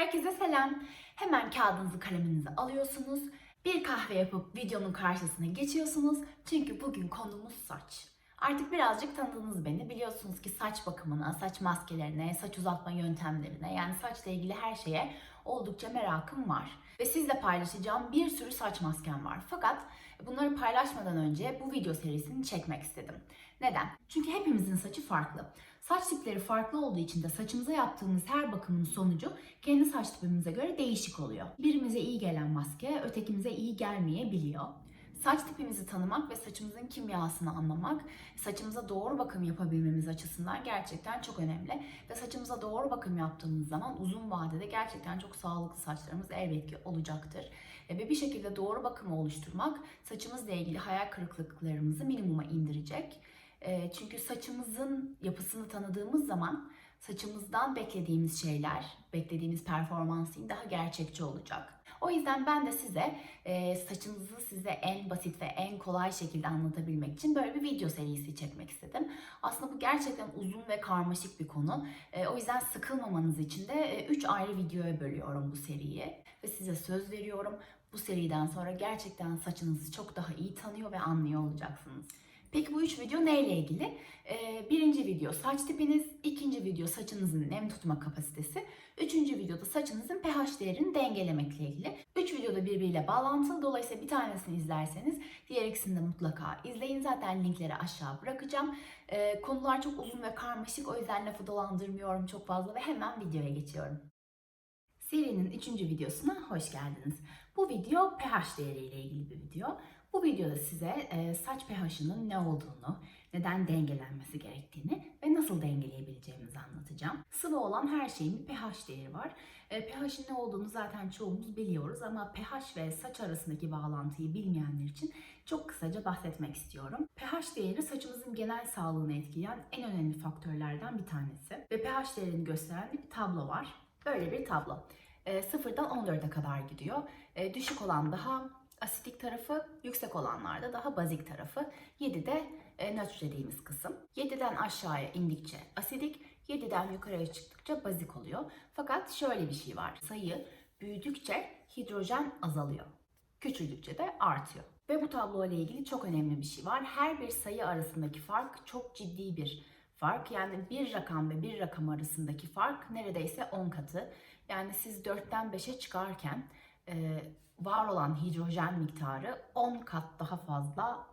Herkese selam. Hemen kağıdınızı kaleminizi alıyorsunuz. Bir kahve yapıp videonun karşısına geçiyorsunuz. Çünkü bugün konumuz saç. Artık birazcık tanıdınız beni. Biliyorsunuz ki saç bakımına, saç maskelerine, saç uzatma yöntemlerine yani saçla ilgili her şeye oldukça merakım var. Ve sizle paylaşacağım bir sürü saç maskem var. Fakat bunları paylaşmadan önce bu video serisini çekmek istedim. Neden? Çünkü hepimizin saçı farklı. Saç tipleri farklı olduğu için de saçımıza yaptığımız her bakımın sonucu kendi saç tipimize göre değişik oluyor. Birimize iyi gelen maske ötekimize iyi gelmeyebiliyor. Saç tipimizi tanımak ve saçımızın kimyasını anlamak, saçımıza doğru bakım yapabilmemiz açısından gerçekten çok önemli. Ve saçımıza doğru bakım yaptığımız zaman uzun vadede gerçekten çok sağlıklı saçlarımız elbet ki olacaktır. Ve bir şekilde doğru bakımı oluşturmak saçımızla ilgili hayal kırıklıklarımızı minimuma indirecek. E, Çünkü saçımızın yapısını tanıdığımız zaman saçımızdan beklediğimiz şeyler, beklediğimiz performansın daha gerçekçi olacak. O yüzden ben de size e, saçınızı size en basit ve en kolay şekilde anlatabilmek için böyle bir video serisi çekmek istedim. Aslında bu gerçekten uzun ve karmaşık bir konu. E, o yüzden sıkılmamanız için de 3 ayrı videoya bölüyorum bu seriyi. Ve size söz veriyorum bu seriden sonra gerçekten saçınızı çok daha iyi tanıyor ve anlıyor olacaksınız. Peki bu üç video neyle ilgili? Ee, birinci video saç tipiniz, ikinci video saçınızın nem tutma kapasitesi, üçüncü videoda saçınızın pH değerini dengelemekle ilgili. Üç videoda birbiriyle bağlantılı. Dolayısıyla bir tanesini izlerseniz diğer ikisini de mutlaka izleyin. Zaten linkleri aşağı bırakacağım. Ee, konular çok uzun ve karmaşık o yüzden lafı dolandırmıyorum çok fazla ve hemen videoya geçiyorum. Serinin üçüncü videosuna hoş geldiniz. Bu video pH değeriyle ilgili bir video. Bu videoda size e, saç pH'ının ne olduğunu, neden dengelenmesi gerektiğini ve nasıl dengeleyebileceğimizi anlatacağım. Sıvı olan her şeyin bir pH değeri var. E, pH'in ne olduğunu zaten çoğumuz biliyoruz ama pH ve saç arasındaki bağlantıyı bilmeyenler için çok kısaca bahsetmek istiyorum. pH değeri saçımızın genel sağlığını etkileyen en önemli faktörlerden bir tanesi. Ve pH değerini gösteren bir tablo var. Böyle bir tablo. E, sıfırdan 14'e kadar gidiyor. E, düşük olan daha asidik tarafı, yüksek olanlarda daha bazik tarafı. 7'de e, nötr dediğimiz kısım. 7'den aşağıya indikçe asidik, 7'den yukarıya çıktıkça bazik oluyor. Fakat şöyle bir şey var. Sayı büyüdükçe hidrojen azalıyor. Küçüldükçe de artıyor. Ve bu tablo ile ilgili çok önemli bir şey var. Her bir sayı arasındaki fark çok ciddi bir fark. Yani bir rakam ve bir rakam arasındaki fark neredeyse 10 katı. Yani siz 4'ten 5'e çıkarken e, var olan hidrojen miktarı 10 kat daha fazla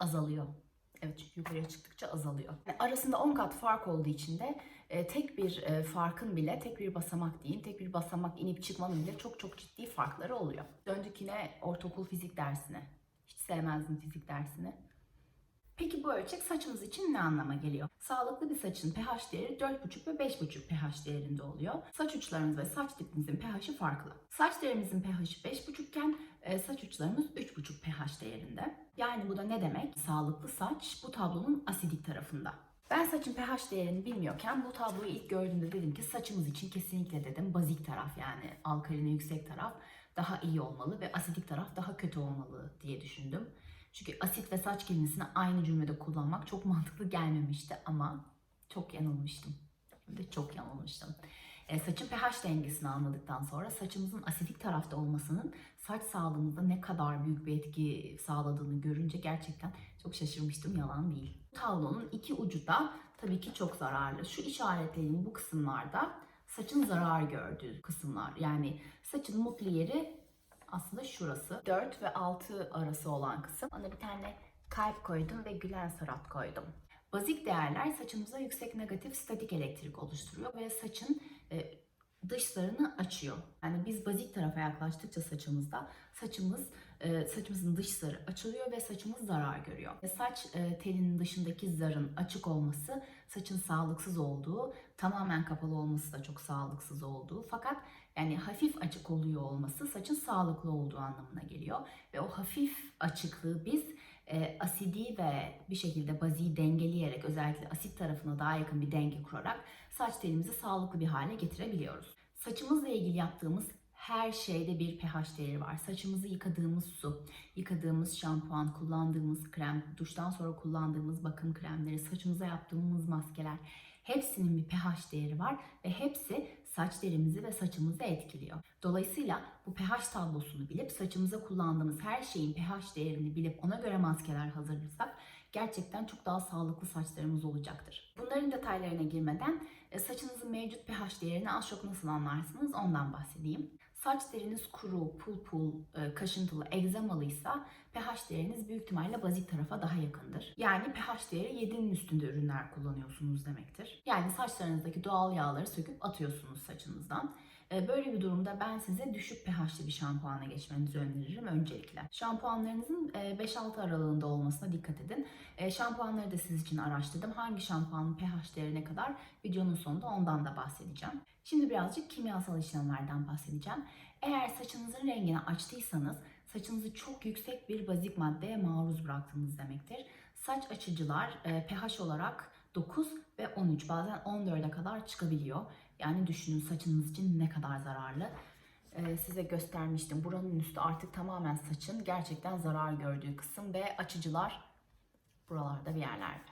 azalıyor. Evet çünkü yukarıya çıktıkça azalıyor. Yani arasında 10 kat fark olduğu için de e, tek bir e, farkın bile, tek bir basamak değil, tek bir basamak inip çıkmanın bile çok çok ciddi farkları oluyor. Döndük yine ortaokul fizik dersine. Hiç sevmezdim fizik dersini. Bu ölçek saçımız için ne anlama geliyor? Sağlıklı bir saçın pH değeri 4,5 ve 5,5 pH değerinde oluyor. Saç uçlarımız ve saç tipimizin pH'i farklı. Saç değerimizin pH'i 5,5 iken e, saç uçlarımız 3,5 pH değerinde. Yani bu da ne demek? Sağlıklı saç bu tablonun asidik tarafında. Ben saçın pH değerini bilmiyorken bu tabloyu ilk gördüğümde dedim ki saçımız için kesinlikle dedim bazik taraf yani alkalini yüksek taraf daha iyi olmalı ve asidik taraf daha kötü olmalı diye düşündüm. Çünkü asit ve saç kelimesini aynı cümlede kullanmak çok mantıklı gelmemişti ama çok yanılmıştım. Hem çok yanılmıştım. E, saçın pH dengesini anladıktan sonra saçımızın asidik tarafta olmasının saç sağlığımızda ne kadar büyük bir etki sağladığını görünce gerçekten çok şaşırmıştım. Yalan değil. Tablonun iki ucu da tabii ki çok zararlı. Şu işaretlerin bu kısımlarda saçın zarar gördüğü kısımlar. Yani saçın mutlu yeri aslında şurası. 4 ve 6 arası olan kısım. Ona bir tane kalp koydum ve gülen surat koydum. Bazik değerler saçımıza yüksek negatif statik elektrik oluşturuyor ve saçın e, dış zarını açıyor. Yani biz bazik tarafa yaklaştıkça saçımızda saçımız e, saçımızın dış zarı açılıyor ve saçımız zarar görüyor. Ve saç e, telinin dışındaki zarın açık olması saçın sağlıksız olduğu, tamamen kapalı olması da çok sağlıksız olduğu. Fakat yani hafif açık oluyor olması saçın sağlıklı olduğu anlamına geliyor. Ve o hafif açıklığı biz e, asidi ve bir şekilde baziyi dengeleyerek özellikle asit tarafına daha yakın bir denge kurarak saç telimizi sağlıklı bir hale getirebiliyoruz. Saçımızla ilgili yaptığımız her şeyde bir pH değeri var. Saçımızı yıkadığımız su, yıkadığımız şampuan, kullandığımız krem, duştan sonra kullandığımız bakım kremleri, saçımıza yaptığımız maskeler hepsinin bir pH değeri var ve hepsi saç derimizi ve saçımızı etkiliyor. Dolayısıyla bu pH tablosunu bilip saçımıza kullandığımız her şeyin pH değerini bilip ona göre maskeler hazırlarsak gerçekten çok daha sağlıklı saçlarımız olacaktır. Bunların detaylarına girmeden e, saçınızın mevcut pH değerini az çok nasıl anlarsınız ondan bahsedeyim. Saç deriniz kuru, pul pul, e, kaşıntılı, egzamalıysa pH değeriniz büyük ihtimalle bazik tarafa daha yakındır. Yani pH değeri 7'nin üstünde ürünler kullanıyorsunuz demektir. Yani saçlarınızdaki doğal yağları söküp atıyorsunuz saçınızdan. E, Böyle bir durumda ben size düşük pH'li bir şampuana geçmenizi öneririm öncelikle. Şampuanlarınızın e, 5-6 aralığında olmasına dikkat edin. E, Şampuanları da siz için araştırdım. Hangi şampuanın pH değeri ne kadar videonun sonunda ondan da bahsedeceğim. Şimdi birazcık kimyasal işlemlerden bahsedeceğim. Eğer saçınızın rengini açtıysanız saçınızı çok yüksek bir bazik maddeye maruz bıraktığınız demektir. Saç açıcılar e, pH olarak 9 ve 13 bazen 14'e kadar çıkabiliyor. Yani düşünün saçınız için ne kadar zararlı. Ee, size göstermiştim. Buranın üstü artık tamamen saçın gerçekten zarar gördüğü kısım ve açıcılar buralarda bir yerlerde.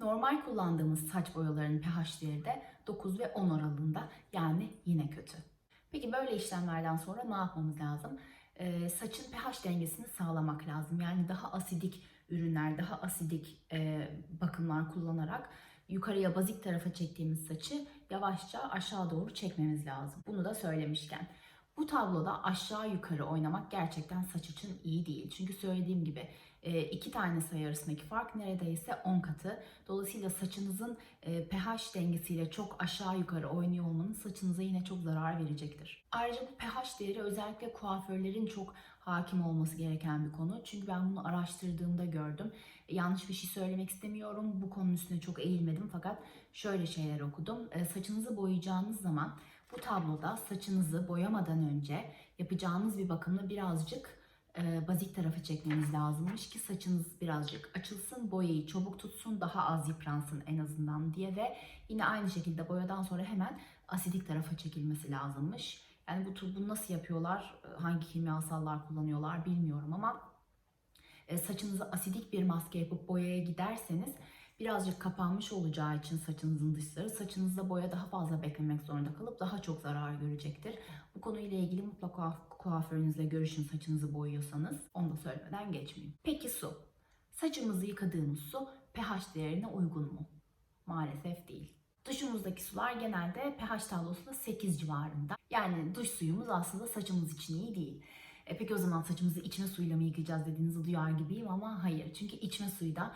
Normal kullandığımız saç boyalarının pH değeri de 9 ve 10 aralığında yani yine kötü. Peki böyle işlemlerden sonra ne yapmamız lazım? Ee, saçın pH dengesini sağlamak lazım. Yani daha asidik ürünler, daha asidik e, bakımlar kullanarak yukarıya bazik tarafa çektiğimiz saçı yavaşça aşağı doğru çekmemiz lazım. Bunu da söylemişken. Bu tabloda aşağı yukarı oynamak gerçekten saç için iyi değil. Çünkü söylediğim gibi iki tane sayı arasındaki fark neredeyse 10 katı. Dolayısıyla saçınızın e, pH dengesiyle çok aşağı yukarı oynuyor olmanız saçınıza yine çok zarar verecektir. Ayrıca bu pH değeri özellikle kuaförlerin çok hakim olması gereken bir konu. Çünkü ben bunu araştırdığımda gördüm. E, Yanlış bir şey söylemek istemiyorum. Bu konunun üstüne çok eğilmedim fakat şöyle şeyler okudum. E, Saçınızı boyayacağınız zaman bu tabloda saçınızı boyamadan önce yapacağınız bir bakımla birazcık e, bazik tarafa çekmeniz lazımmış ki saçınız birazcık açılsın, boyayı çabuk tutsun, daha az yıpransın en azından diye ve yine aynı şekilde boyadan sonra hemen asidik tarafa çekilmesi lazımmış. Yani bu bunu nasıl yapıyorlar, e, hangi kimyasallar kullanıyorlar bilmiyorum ama e, saçınıza asidik bir maske yapıp boyaya giderseniz birazcık kapanmış olacağı için saçınızın dışları saçınızda boya daha fazla beklemek zorunda kalıp daha çok zarar görecektir. Bu konuyla ilgili mutlaka kuaförünüzle görüşün saçınızı boyuyorsanız. Onu da söylemeden geçmeyeyim. Peki su. Saçımızı yıkadığımız su pH değerine uygun mu? Maalesef değil. Duşumuzdaki sular genelde pH tablosunda 8 civarında. Yani duş suyumuz aslında saçımız için iyi değil. E peki o zaman saçımızı içme suyuyla mı yıkayacağız dediğinizi duyar gibiyim ama hayır. Çünkü içme suyu da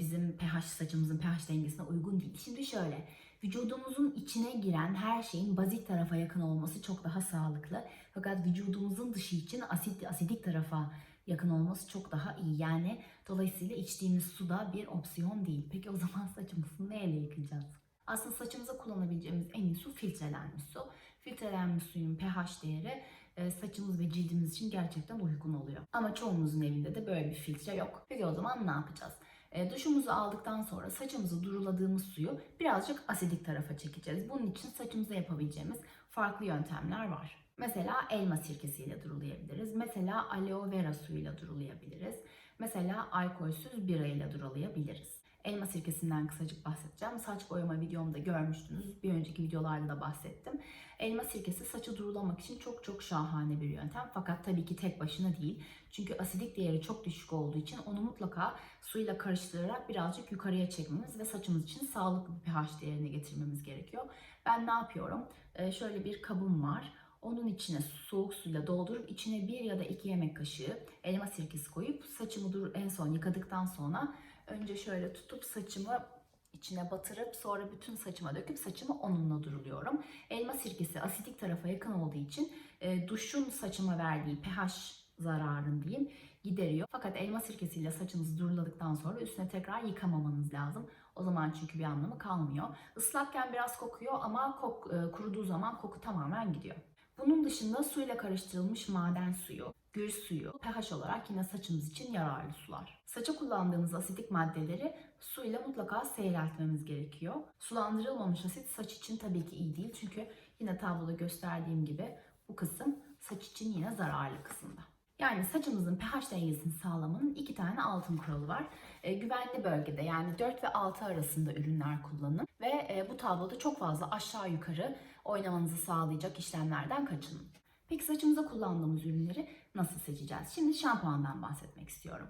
bizim pH saçımızın pH dengesine uygun değil. Şimdi şöyle vücudumuzun içine giren her şeyin bazik tarafa yakın olması çok daha sağlıklı. Fakat vücudumuzun dışı için asit asidik tarafa yakın olması çok daha iyi. Yani dolayısıyla içtiğimiz su da bir opsiyon değil. Peki o zaman saçımızı neyle yıkayacağız? Aslında saçımıza kullanabileceğimiz en iyi su filtrelenmiş su. Filtrelenmiş suyun pH değeri e, saçımız ve cildimiz için gerçekten uygun oluyor. Ama çoğumuzun evinde de böyle bir filtre yok. Peki o zaman ne yapacağız? E, duşumuzu aldıktan sonra saçımızı duruladığımız suyu birazcık asidik tarafa çekeceğiz. Bunun için saçımıza yapabileceğimiz farklı yöntemler var. Mesela elma sirkesiyle durulayabiliriz. Mesela aloe vera suyuyla durulayabiliriz. Mesela alkolsüz bira ile durulayabiliriz. Elma sirkesinden kısacık bahsedeceğim. Saç boyama videomda görmüştünüz. Bir önceki videolarda da bahsettim. Elma sirkesi saçı durulamak için çok çok şahane bir yöntem. Fakat tabii ki tek başına değil. Çünkü asidik değeri çok düşük olduğu için onu mutlaka suyla karıştırarak birazcık yukarıya çekmemiz ve saçımız için sağlıklı bir pH değerine getirmemiz gerekiyor. Ben ne yapıyorum? Ee, şöyle bir kabım var. Onun içine soğuk suyla doldurup içine bir ya da iki yemek kaşığı elma sirkesi koyup saçımı dur en son yıkadıktan sonra önce şöyle tutup saçımı içine batırıp sonra bütün saçıma döküp saçımı onunla duruluyorum. Elma sirkesi asidik tarafa yakın olduğu için e, duşun saçıma verdiği pH zararını diyeyim gideriyor. Fakat elma sirkesiyle saçınızı duruladıktan sonra üstüne tekrar yıkamamanız lazım. O zaman çünkü bir anlamı kalmıyor. Islakken biraz kokuyor ama kok, e, kuruduğu zaman koku tamamen gidiyor. Bunun dışında suyla karıştırılmış maden suyu, gül suyu, pH olarak yine saçımız için yararlı sular. Saça kullandığımız asidik maddeleri suyla mutlaka seyreltmemiz gerekiyor. Sulandırılmamış asit saç için tabii ki iyi değil çünkü yine tabloda gösterdiğim gibi bu kısım saç için yine zararlı kısımda. Yani saçımızın pH dengesini sağlamanın iki tane altın kuralı var. E, güvenli bölgede yani 4 ve 6 arasında ürünler kullanın ve e, bu tabloda çok fazla aşağı yukarı oynamanızı sağlayacak işlemlerden kaçının. Peki saçımıza kullandığımız ürünleri nasıl seçeceğiz? Şimdi şampuandan bahsetmek istiyorum.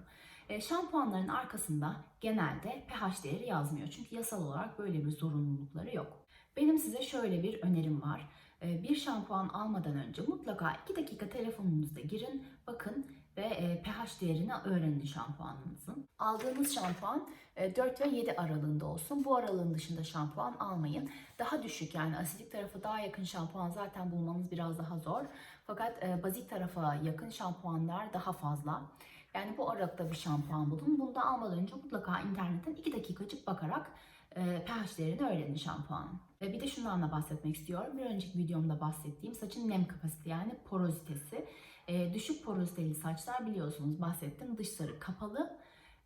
E, şampuanların arkasında genelde pH değeri yazmıyor. Çünkü yasal olarak böyle bir zorunlulukları yok. Benim size şöyle bir önerim var. E, bir şampuan almadan önce mutlaka 2 dakika telefonunuzda girin, bakın ve e, pH değerini öğrenin şampuanınızın. Aldığınız şampuan e, 4 ve 7 aralığında olsun. Bu aralığın dışında şampuan almayın. Daha düşük yani asidik tarafı daha yakın şampuan zaten bulmanız biraz daha zor. Fakat e, bazik tarafa yakın şampuanlar daha fazla. Yani bu aralıkta bir şampuan bulun. Bunu da almadan önce mutlaka internetten 2 dakikacık bakarak e, pH değerini öğrenin şampuanın. Ve bir de şundan da bahsetmek istiyorum. Bir önceki videomda bahsettiğim saçın nem kapasite yani porozitesi. E, düşük poroziteli saçlar biliyorsunuz bahsettim dışları kapalı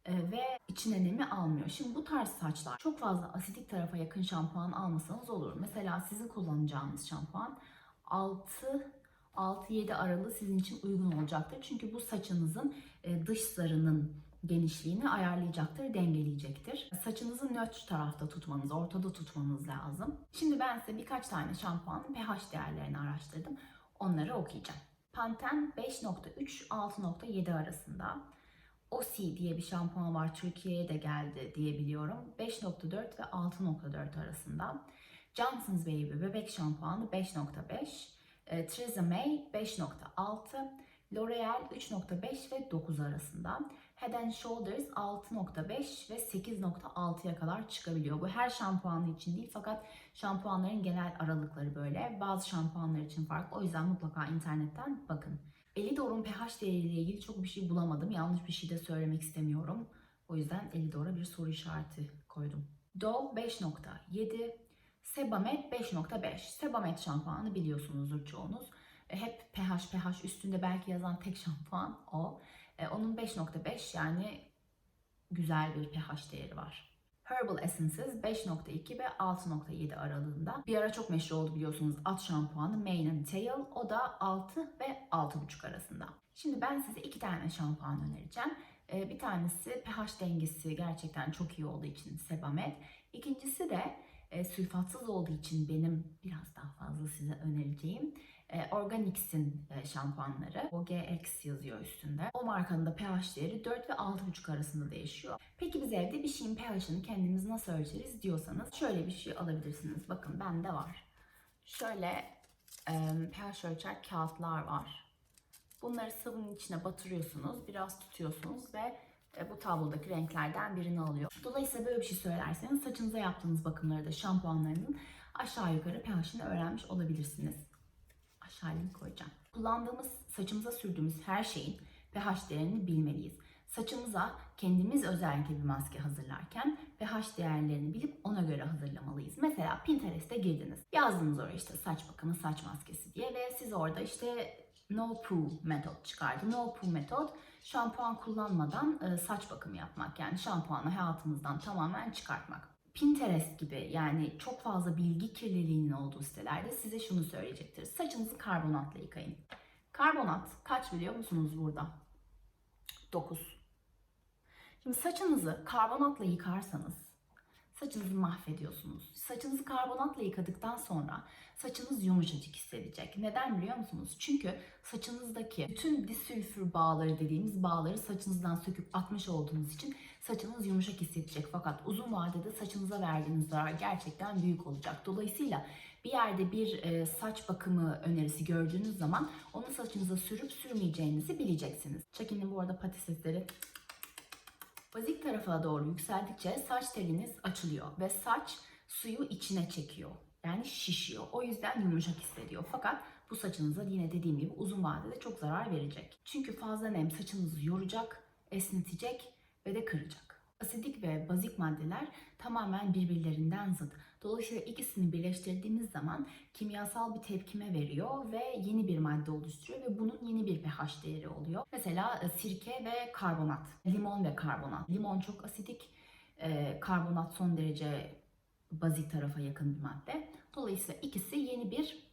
e, ve içine nemi almıyor. Şimdi bu tarz saçlar çok fazla asidik tarafa yakın şampuan almasanız olur. Mesela sizin kullanacağınız şampuan 6 6-7 aralığı sizin için uygun olacaktır. Çünkü bu saçınızın e, dış zarının genişliğini ayarlayacaktır, dengeleyecektir. Saçınızı nötr tarafta tutmanız, ortada tutmanız lazım. Şimdi ben size birkaç tane şampuanın pH değerlerini araştırdım. Onları okuyacağım. Panten 5.3-6.7 arasında. Osi diye bir şampuan var. Türkiye'ye de geldi diye biliyorum. 5.4 ve 6.4 arasında. Johnson's Baby bebek şampuanı 5.5. E, Theresa May 5.6. L'Oreal 3.5 ve 9 arasında. Head and Shoulders 6.5 ve 8.6'ya kadar çıkabiliyor. Bu her şampuanı için değil fakat şampuanların genel aralıkları böyle. Bazı şampuanlar için farklı. O yüzden mutlaka internetten bakın. Elidor'un pH değeriyle ilgili çok bir şey bulamadım. Yanlış bir şey de söylemek istemiyorum. O yüzden Elidor'a bir soru işareti koydum. Dove 5.7, Sebamed 5.5. Sebamed şampuanı biliyorsunuzdur çoğunuz. E, Hep pH pH üstünde belki yazan tek şampuan o. E, Onun 5.5 yani güzel bir pH değeri var. Herbal Essences 5.2 ve 6.7 aralığında. Bir ara çok meşhur oldu biliyorsunuz at şampuanı Mane and Tail. O da 6 ve 6.5 arasında. Şimdi ben size iki tane şampuan önereceğim. Ee, Bir tanesi pH dengesi gerçekten çok iyi olduğu için Sebamed. İkincisi de e, sülfatsız olduğu için benim biraz daha fazla size önereceğim e, Organix'in e, şampuanları. OGX yazıyor üstünde. O markanın da pH değeri 4 ve 6,5 arasında değişiyor. Peki biz evde bir şeyin pH'ını kendimiz nasıl ölçeriz diyorsanız şöyle bir şey alabilirsiniz. Bakın bende var. Şöyle e, pH ölçer kağıtlar var. Bunları sıvının içine batırıyorsunuz, biraz tutuyorsunuz ve e, bu tablodaki renklerden birini alıyor. Dolayısıyla böyle bir şey söylerseniz saçınıza yaptığınız bakımları da şampuanlarının aşağı yukarı pH'ini öğrenmiş olabilirsiniz. Link koyacağım. Kullandığımız, saçımıza sürdüğümüz her şeyin pH değerini bilmeliyiz. Saçımıza kendimiz özellikle bir maske hazırlarken pH değerlerini bilip ona göre hazırlamalıyız. Mesela Pinterest'e girdiniz. Yazdınız oraya işte saç bakımı, saç maskesi diye ve siz orada işte no poo metot çıkardı. No poo metot şampuan kullanmadan e, saç bakımı yapmak. Yani şampuanı hayatımızdan tamamen çıkartmak. Pinterest gibi yani çok fazla bilgi kirliliğinin olduğu sitelerde size şunu söyleyecektir. Saçınızı karbonatla yıkayın. Karbonat kaç biliyor musunuz burada? 9. Şimdi saçınızı karbonatla yıkarsanız saçınızı mahvediyorsunuz. Saçınızı karbonatla yıkadıktan sonra saçınız yumuşacık hissedecek. Neden biliyor musunuz? Çünkü saçınızdaki bütün disülfür bağları dediğimiz bağları saçınızdan söküp atmış olduğunuz için saçınız yumuşak hissedecek. Fakat uzun vadede saçınıza verdiğiniz zarar gerçekten büyük olacak. Dolayısıyla bir yerde bir e, saç bakımı önerisi gördüğünüz zaman onu saçınıza sürüp sürmeyeceğinizi bileceksiniz. Çekinin bu arada patisesleri Bazik tarafa doğru yükseldikçe saç teliniz açılıyor ve saç suyu içine çekiyor. Yani şişiyor. O yüzden yumuşak hissediyor. Fakat bu saçınıza yine dediğim gibi uzun vadede çok zarar verecek. Çünkü fazla nem saçınızı yoracak, esnetecek ve de kıracak. Asidik ve bazik maddeler tamamen birbirlerinden zıt. Dolayısıyla ikisini birleştirdiğiniz zaman kimyasal bir tepkime veriyor ve yeni bir madde oluşturuyor ve bunun yeni bir pH değeri oluyor. Mesela e, sirke ve karbonat, limon ve karbonat. Limon çok asidik, e, karbonat son derece bazik tarafa yakın bir madde. Dolayısıyla ikisi yeni bir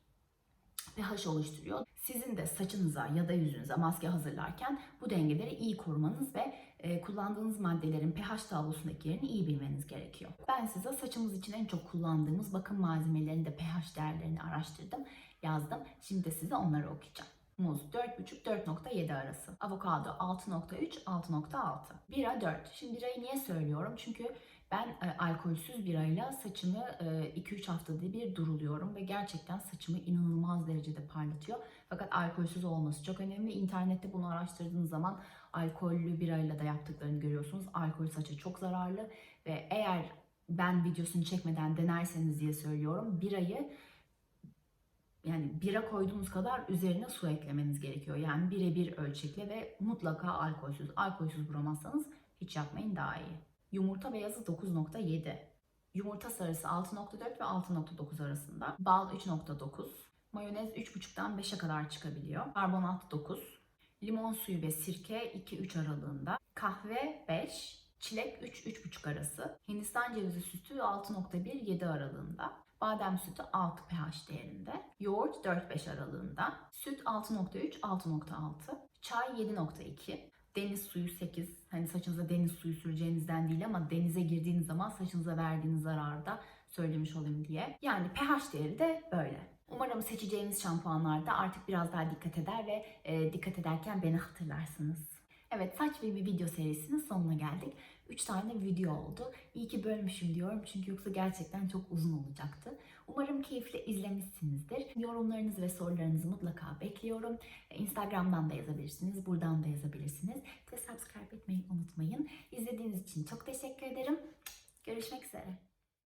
pH oluşturuyor. Sizin de saçınıza ya da yüzünüze maske hazırlarken bu dengeleri iyi korumanız ve e, kullandığınız maddelerin pH tablosundaki yerini iyi bilmeniz gerekiyor. Ben size saçımız için en çok kullandığımız bakım malzemelerinin de pH değerlerini araştırdım, yazdım. Şimdi de size onları okuyacağım. Muz 4,5-4,7 arası. Avokado 6,3-6,6. Bira 4. Şimdi birayı niye söylüyorum? Çünkü ben e, alkolsüz birayla saçımı e, 2-3 haftada bir duruluyorum ve gerçekten saçımı inanılmaz derecede parlatıyor. Fakat alkolsüz olması çok önemli. İnternette bunu araştırdığınız zaman alkollü birayla da yaptıklarını görüyorsunuz. Alkol saça çok zararlı ve eğer ben videosunu çekmeden denerseniz diye söylüyorum. Birayı yani bira koyduğunuz kadar üzerine su eklemeniz gerekiyor. Yani birebir ölçekle ve mutlaka alkolsüz. Alkolsüz bulamazsanız hiç yapmayın daha iyi. Yumurta beyazı 9.7. Yumurta sarısı 6.4 ve 6.9 arasında. Bal 3.9. Mayonez 3.5'tan 5'e kadar çıkabiliyor. Karbonat 9. Limon suyu ve sirke 2-3 aralığında. Kahve 5. Çilek 3-3.5 arası. Hindistan cevizi sütü 6.1-7 aralığında. Badem sütü 6 pH değerinde. Yoğurt 4-5 aralığında. Süt 6.3-6.6. Çay 7.2. Deniz suyu 8. Hani saçınıza deniz suyu süreceğinizden değil ama denize girdiğiniz zaman saçınıza verdiğiniz zararı da söylemiş olayım diye. Yani pH değeri de böyle. Umarım seçeceğiniz şampuanlarda artık biraz daha dikkat eder ve e, dikkat ederken beni hatırlarsınız. Evet saç ve bir video serisinin sonuna geldik. 3 tane video oldu. İyi ki bölmüşüm diyorum çünkü yoksa gerçekten çok uzun olacaktı. Umarım keyifle izlemişsinizdir. Yorumlarınızı ve sorularınızı mutlaka bekliyorum. E, Instagram'dan da yazabilirsiniz, buradan da yazabilirsiniz. Ve subscribe etmeyi unutmayın. İzlediğiniz için çok teşekkür ederim. Görüşmek üzere.